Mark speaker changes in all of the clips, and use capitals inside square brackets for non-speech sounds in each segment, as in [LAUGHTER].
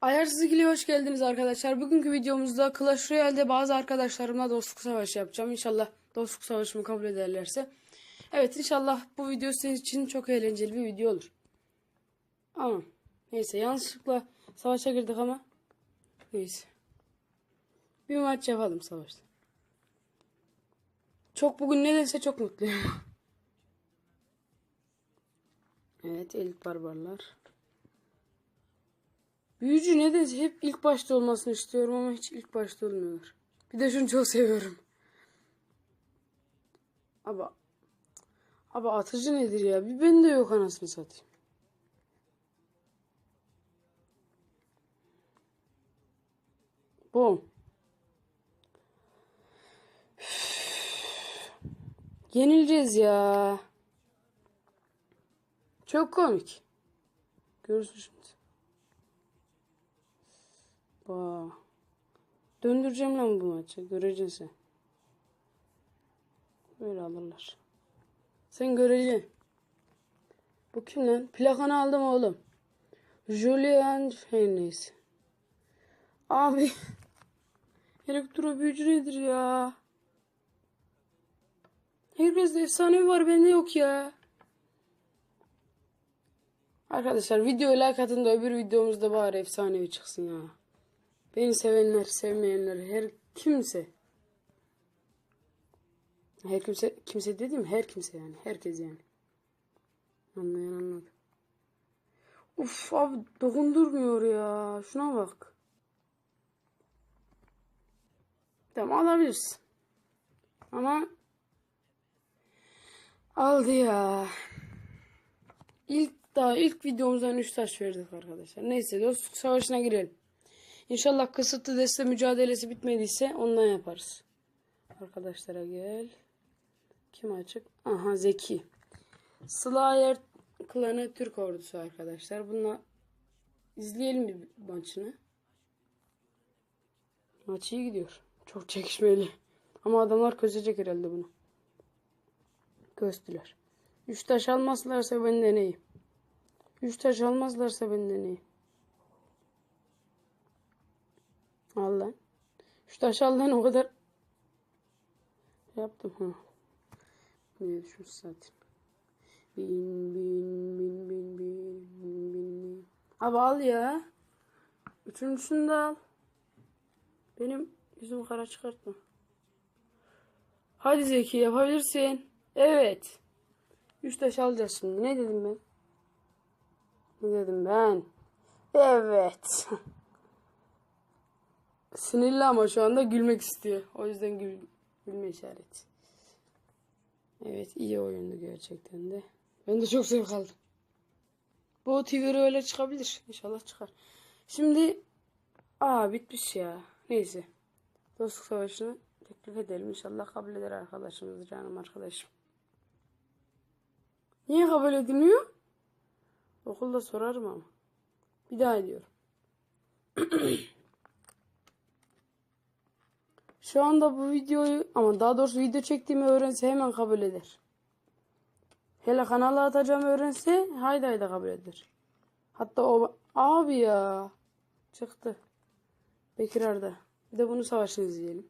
Speaker 1: Ayarsız ikiliye hoş geldiniz arkadaşlar. Bugünkü videomuzda Clash Royale'de bazı arkadaşlarımla dostluk savaşı yapacağım. İnşallah dostluk savaşımı kabul ederlerse. Evet inşallah bu video sizin için çok eğlenceli bir video olur. Ama neyse yanlışlıkla savaşa girdik ama neyse. Bir maç yapalım savaşta. Çok bugün nedense çok mutluyum. [LAUGHS] evet elit barbarlar. Büyücü nedense hep ilk başta olmasını istiyorum ama hiç ilk başta olmuyorlar. Bir de şunu çok seviyorum. Ama Abi atıcı nedir ya? Bir bende yok anasını satayım. Bom. Yenileceğiz ya. Çok komik. Görürsün. Ba. Döndüreceğim lan bu maçı. Göreceksin sen. Böyle alırlar. Sen göreceksin. Bu kim lan? Plakanı aldım oğlum. Julian neyse. Abi. [LAUGHS] Elektro büyücü nedir ya? Herkeste efsanevi var bende yok ya. Arkadaşlar videoya like atın da öbür videomuzda bari efsanevi çıksın ya. Beni sevenler, sevmeyenler, her kimse. Her kimse, kimse dedim her kimse yani. Herkes yani. Anlayan anladı. Uf abi dokundurmuyor ya. Şuna bak. Tamam alabilirsin. Ama aldı ya. İlk daha ilk videomuzdan 3 taş verdik arkadaşlar. Neyse dostluk savaşına girelim. İnşallah kısıtlı deste mücadelesi bitmediyse ondan yaparız. Arkadaşlara gel. Kim açık? Aha Zeki. Slayer klanı Türk ordusu arkadaşlar. Bununla izleyelim bir maçını. Maç iyi gidiyor. Çok çekişmeli. Ama adamlar közecek herhalde bunu. Köstüler. Üç taş almazlarsa ben deneyeyim. Üç taş almazlarsa ben deneyeyim. Al lan. Üç taş al lan o kadar. Yaptım ha. Ne düşmüş zaten. Bin bin bin bin bin bin. Abi al ya. Üçüncüsünü de al. Benim yüzümü kara çıkartma. Hadi Zeki yapabilirsin. Evet. Üç taş alacağız şimdi. Ne dedim ben? Ne dedim ben? Evet. [LAUGHS] Sinirli ama şu anda gülmek istiyor. O yüzden gül, gülme işareti. Evet iyi oyundu gerçekten de. Ben de çok zevk aldım. Bu TV öyle çıkabilir. İnşallah çıkar. Şimdi aa bitmiş ya. Neyse. Dostluk savaşını teklif edelim. İnşallah kabul eder arkadaşımız canım arkadaşım. Niye kabul edilmiyor? Okulda sorarım ama. Bir daha ediyorum. [CLEARS THROAT] Şu anda bu videoyu ama daha doğrusu video çektiğimi öğrense hemen kabul eder. Hele kanala atacağım öğrense haydi haydi kabul eder. Hatta o abi ya çıktı. Bekir Arda. Bir de bunu savaşını izleyelim.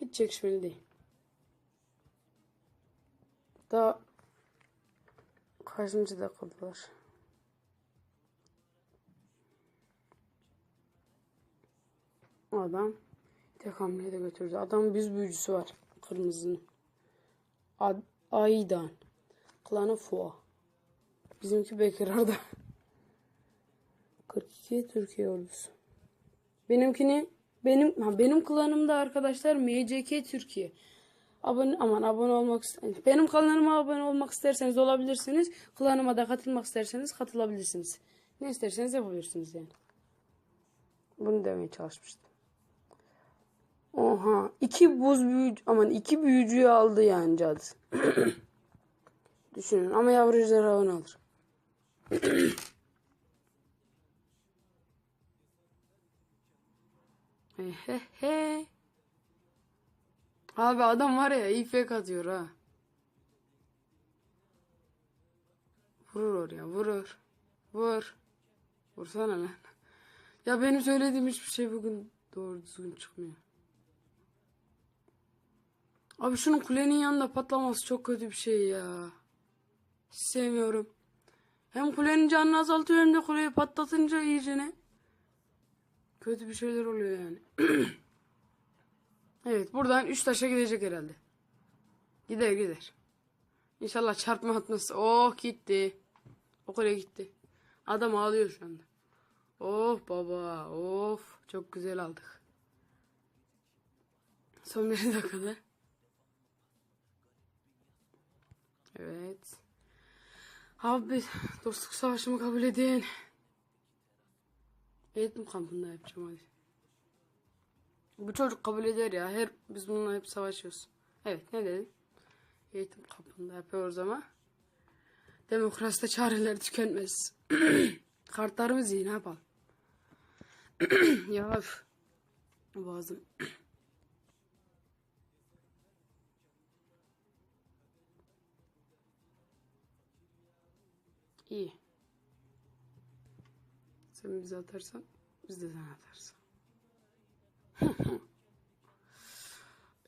Speaker 1: Hiç çekişmeli değil. Daha kaçıncı dakikalar? Adam tek hamleye de götürdü. Adam büz büyücüsü var. Kırmızının. Ad Aydan. Klanı Fua. Bizimki Bekir Arda. 42 Türkiye ordusu. Benimkini benim ha, benim klanımda arkadaşlar MCK Türkiye. Abone aman abone olmak benim kanalıma abone olmak isterseniz olabilirsiniz. Klanıma da katılmak isterseniz katılabilirsiniz. Ne isterseniz yapabilirsiniz yani. Bunu demeye çalışmıştım. Oha. iki buz büyücü aman iki büyücüyü aldı yani cadı. [CLEARS THROAT] Düşünün ama yavru ejderha alır. [CLEARS THROAT] he. Abi adam var ya iyi fake atıyor ha. Vurur oraya vurur. Vur. Vursana lan. Ya benim söylediğim hiçbir şey bugün doğru düzgün çıkmıyor. Abi şunun kulenin yanında patlaması çok kötü bir şey ya. Hiç sevmiyorum. Hem kulenin canını azaltıyor hem de kuleyi patlatınca iyicene. Kötü bir şeyler oluyor yani. [CLEARS THROAT] evet buradan 3 taşa gidecek herhalde. Gider gider. İnşallah çarpma atması. Oh gitti. O kule gitti. Adam ağlıyor şu anda. Oh baba of çok güzel aldık. Son bir dakikada. Evet. Abi dostluk savaşımı kabul edin. Eğitim kampında yapacağım hadi. Bu çocuk kabul eder ya. Her biz bununla hep savaşıyoruz. Evet ne dedim? Eğitim kampında yapıyoruz ama. Demokraside çareler tükenmez. [CLEARS THROAT] Kartlarımız iyi ne yapalım? [CLEARS THROAT] ya üf. Boğazım. [CLEARS THROAT] İyi. Sen bize atarsan biz de sana atarız. [LAUGHS]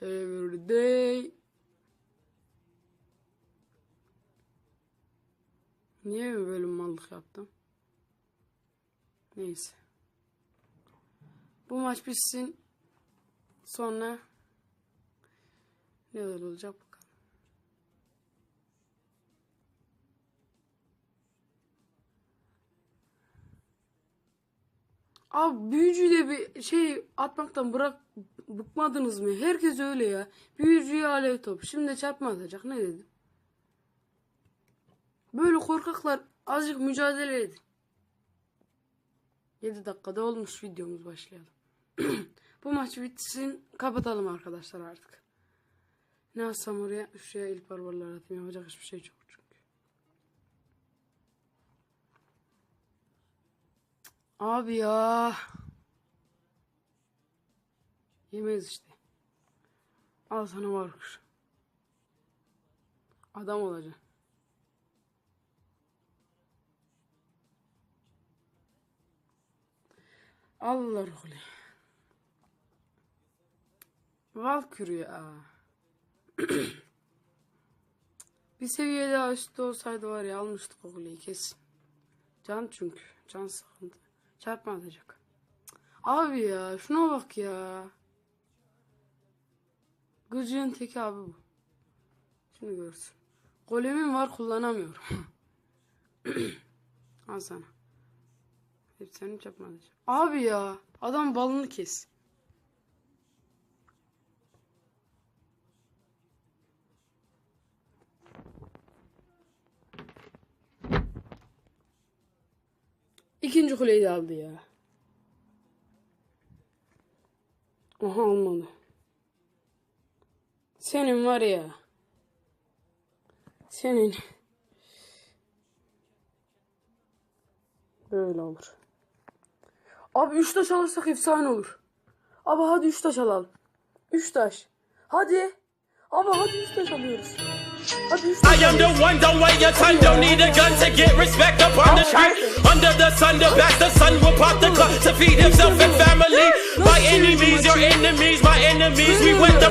Speaker 1: Every day. Niye böyle mallık yaptım? Neyse. Bu maç bitsin. Sonra ne olacak bakalım. Abi büyücüyle bir şey atmaktan bırak bıkmadınız mı? Herkes öyle ya. Büyücüye alev top. Şimdi çarpma atacak. Ne dedim? Böyle korkaklar azıcık mücadele edin. 7 dakikada olmuş videomuz başlayalım. [CLEARS THROAT] Bu maç bitsin kapatalım arkadaşlar artık. Ne yazsam oraya? Şuraya ilk barbarlar atayım. Yapacak hiçbir şey yok çünkü. Abi ya. Yemeyiz işte. Al sana var kuş. Adam olacaksın. Allah ruhli. Valkür ya. Bir seviye daha üstte olsaydı var ya almıştık o kuleyi kesin. Can çünkü. Can sıkıntı. Çarpma atacak. Abi ya şuna bak ya. Gıcığın teki abi bu. Şimdi görsün. Golemim var kullanamıyorum. [CLEARS THROAT] Al sana. Hep senin çarpma atacak. Abi ya adam balını kes. İkinci kuleyi de aldı ya. Aha olmadı. Senin var ya. Senin. Böyle olur. Abi üç taş alırsak efsane olur. Abi hadi üç taş alalım. Üç taş. Hadi. Abi hadi üç taş alıyoruz.
Speaker 2: I am the one, don't wait your time, don't need a gun to get respect up the street. Under the sun, the back, the sun will pop the clock to feed himself and family. My enemies, your enemies, my enemies, we went the.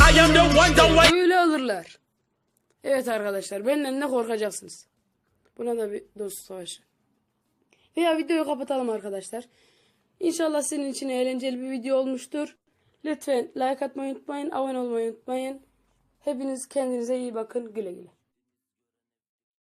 Speaker 2: I am the one, don't wait.
Speaker 1: Böyle alırlar. Evet arkadaşlar benden ne korkacaksınız. Buna da bir dost savaşı. Veya videoyu kapatalım arkadaşlar. İnşallah senin için eğlenceli bir video olmuştur. Lütfen like atmayı unutmayın, abone olmayı unutmayın. Hepiniz kendinize iyi bakın. Güle güle.